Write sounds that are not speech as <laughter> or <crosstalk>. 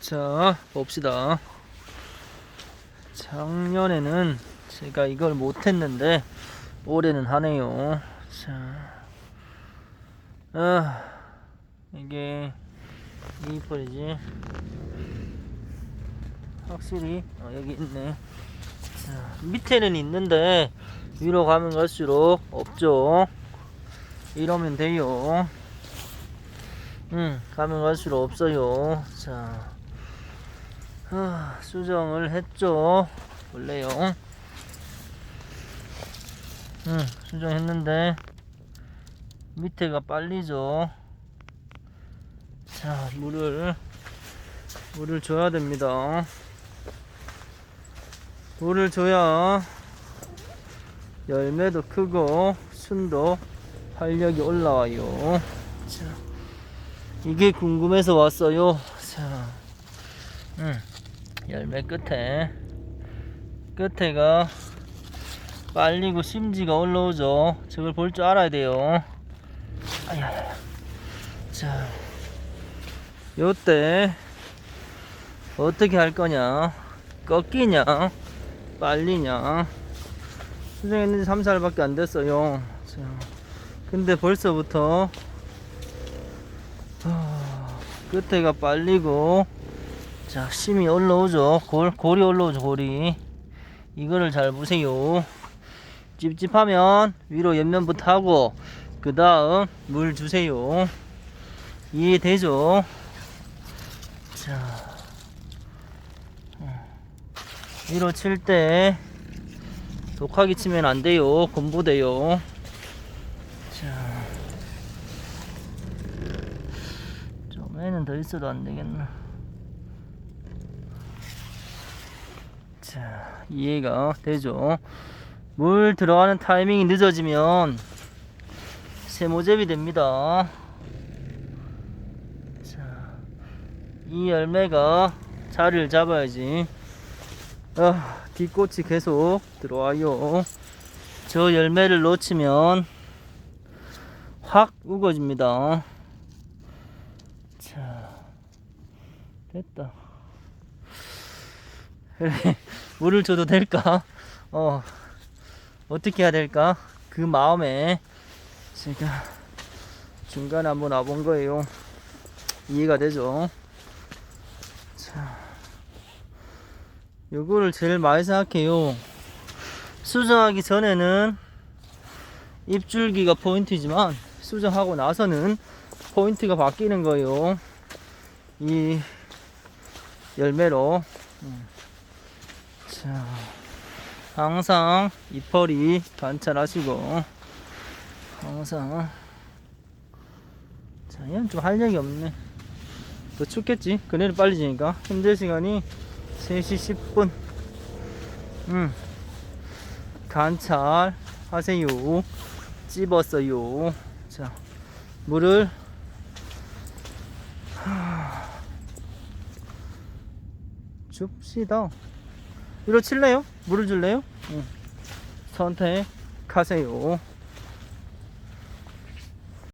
자, 봅시다. 작년에는 제가 이걸 못했는데 올해는 하네요. 자, 아, 이게 이 펄이지. 확실히 어, 여기 있네. 자, 밑에는 있는데 위로 가면 갈수록 없죠. 이러면 돼요. 음, 가면 갈수록 없어요. 자, 아, 수정을 했죠. 원래요. 음, 수정했는데 밑에가 빨리죠. 자, 물을 물을 줘야 됩니다. 물을 줘야 열매도 크고 순도 활력이 올라와요. 자, 이게 궁금해서 왔어요. 자, 음, 열매 끝에 끝에가 빨리고 심지가 올라오죠. 저걸 볼 줄 알아야 돼요. 아야, 자, 요때 어떻게 할 거냐? 꺾이냐? 빨리냐? 수정했는지 3, 4일밖에 안 됐어요. 자, 근데 벌써부터 아, 끝에가 빨리고 자 심이 올라오죠. 골, 골이 올라오죠 골이. 이거를 잘 보세요. 찝찝하면 위로 옆면부터 하고 그 다음 물 주세요. 이해되죠? 자. 어. 위로 칠 때 독하게 치면 안 돼요. 곰보돼요. 자. 좀에는 더 있어도 안 되겠나. 자, 이해가 되죠? 물 들어가는 타이밍이 늦어지면 세모잽이 됩니다. 자, 이 열매가 자리를 잡아야지. 아, 뒷꽃이 계속 들어와요. 저 열매를 놓치면 확 우거집니다. 자, 됐다. 그래, <laughs> 물을 줘도 될까? 어, 어떻게 해야 될까? 그 마음에 제가 중간에 한번 와본 거예요. 이해가 되죠? 자, 요거를 제일 많이 생각해요. 수정하기 전에는 입줄기가 포인트지만 수정하고 나서는 포인트가 바뀌는 거예요. 이 열매로. 음. 자, 항상 이펄이 관찰하시고, 항상. 자, 얘는 좀 활력이 없네. 더 춥겠지? 그네를 빨리 지니까. 현재 시간이 3시 10분. 음. 관찰 하세요. 찝었어요. 자, 물을 줍시다. 위로 칠래요? 물을 줄래요? 응. 선택하세요.